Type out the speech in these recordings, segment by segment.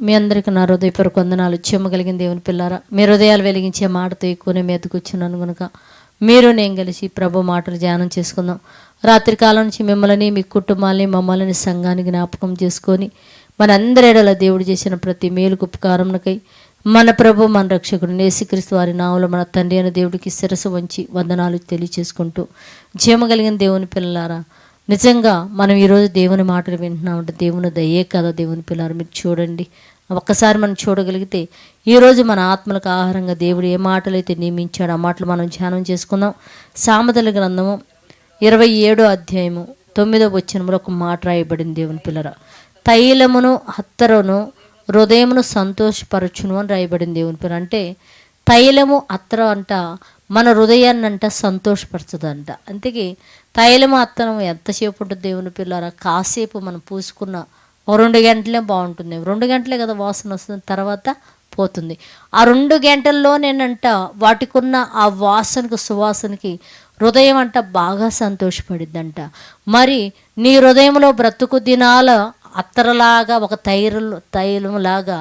మీ అందరికీ నా హృదయపూర్వక వందనాలు. చెమ్మగలిగిన దేవుని పిల్లారా మీ హృదయాలు వెలిగించే మాటతో ఎక్కువనే మెతుకొచ్చున్నాను కనుక మీరు నేను కలిసి ప్రభు మాటలు ధ్యానం చేసుకుందాం. రాత్రి కాలం నుంచి మిమ్మల్ని మీ కుటుంబాలని మమ్మల్ని సంఘాన్ని జ్ఞాపకం చేసుకొని మనందరేడల దేవుడు చేసిన ప్రతి మేలుకు ఉపకారంకై మన ప్రభు మన రక్షకుడు నేసిక్రీస్తు వారి నావులు మన తండ్రి అయిన దేవుడికి శిరసు వంచి వందనాలు తెలియచేసుకుంటూ కలిగిన దేవుని పిల్లలారా నిజంగా మనం ఈరోజు దేవుని మాటలు వింటున్నామంటే దేవుని దయ్యే కదా దేవుని పిల్లలు మీరు చూడండి. ఒక్కసారి మనం చూడగలిగితే ఈరోజు మన ఆత్మలకు ఆహారంగా దేవుడు ఏ మాటలు అయితే నియమించాడో ఆ మాటలు మనం ధ్యానం చేసుకుందాం. సామెతల గ్రంథము ఇరవై ఏడో అధ్యాయము తొమ్మిదో వచ్చినములో ఒక మాట రాయబడింది దేవుని పిల్లర. తైలమును హత్తరును హృదయమును సంతోషపరచును అని రాయబడింది దేవుని పిల్లర. అంటే తైలము అత్ర అంట మన హృదయాన్ని అంట సంతోషపరచదంట. అందుకే తైలము అత్తనం ఎంతసేపు ఉంటుంది దేవుని పిల్లారా? కాసేపు మనం పూసుకున్న రెండు గంటలే బాగుంటుంది. రెండు గంటలే కదా వాసన వస్తుంది తర్వాత పోతుంది. ఆ రెండు గంటల్లో నేనంట వాటికున్న ఆ వాసనకు సువాసనకి హృదయం అంట బాగా సంతోషపడిద్దంట. మరి నీ హృదయంలో బ్రతుకు దినాల అత్తరలాగా ఒక తైరు తైలంలాగా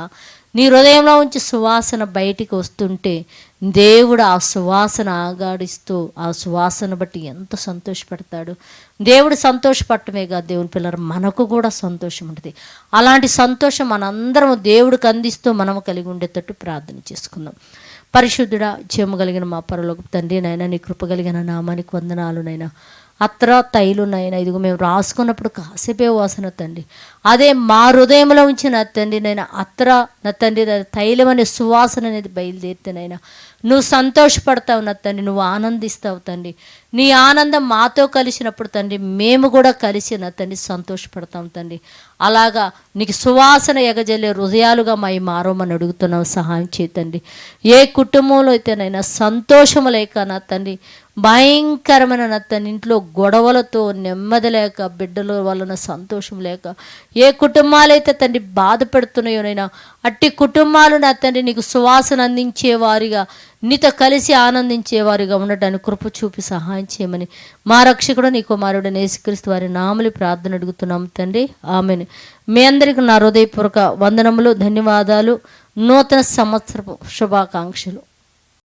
నీ హృదయంలో ఉంచి సువాసన బయటికి వస్తుంటే దేవుడు ఆ సువాసన ఆగాడిస్తూ ఆ సువాసన బట్టి ఎంత సంతోషపడతాడు. దేవుడు సంతోషపడటమే కాదు దేవుని పిల్లలు మనకు కూడా సంతోషం ఉంటుంది. అలాంటి సంతోషం మనందరం దేవుడికి అందిస్తూ మనము కలిగి ఉండేటట్టు ప్రార్థన చేసుకుందాం. పరిశుద్ధుడా జీవము కలిగిన మా పరలోక తండ్రి నైనా నీ కృప కలిగిన నామానికి వందనాలు నైనా అత్ర తైలునైనా ఇదిగో మేము రాసుకున్నప్పుడు కాసేపే వాసన తండ్రి అదే మా హృదయంలో ఉంచిన తండ్రి నైనా అత్ర నా తండ్రి తైలం అనే సువాసన అనేది బయలుదేరితేనైనా నువ్వు సంతోషపడతావు నా తండ్రి నువ్వు ఆనందిస్తావు తండ్రి నీ ఆనందం మాతో కలిసినప్పుడు తండ్రి మేము కూడా కలిసి నా తండ్రి సంతోషపడతాం తండ్రి అలాగా నీకు సువాసన ఎగజల్లే హృదయాలుగా మా ఈ మారోమని అడుగుతున్నావు సహాయం చేతండి ఏ కుటుంబంలో అయితేనైనా సంతోషము లేక నా తండ్రి భయంకరమైన తన ఇంట్లో గొడవలతో నెమ్మది లేక బిడ్డల వలన సంతోషం లేక ఏ కుటుంబాలైతే తండ్రి బాధపడుతున్నాయోనైనా అట్టి కుటుంబాలు నా తండ్రి నీకు సువాసన అందించేవారిగా నీతో కలిసి ఆనందించేవారిగా ఉండటానికి కృప చూపి సహాయం చేయమని మా రక్షకుడు నీ కుమారుడు నేసుక్రీస్తు వారి నామలి ప్రార్థన అడుగుతున్నాం తండ్రి. ఆమెను. మీ అందరికీ నా హృదయపూర్వక వందనములు ధన్యవాదాలు. నూతన సంవత్సరపు శుభాకాంక్షలు.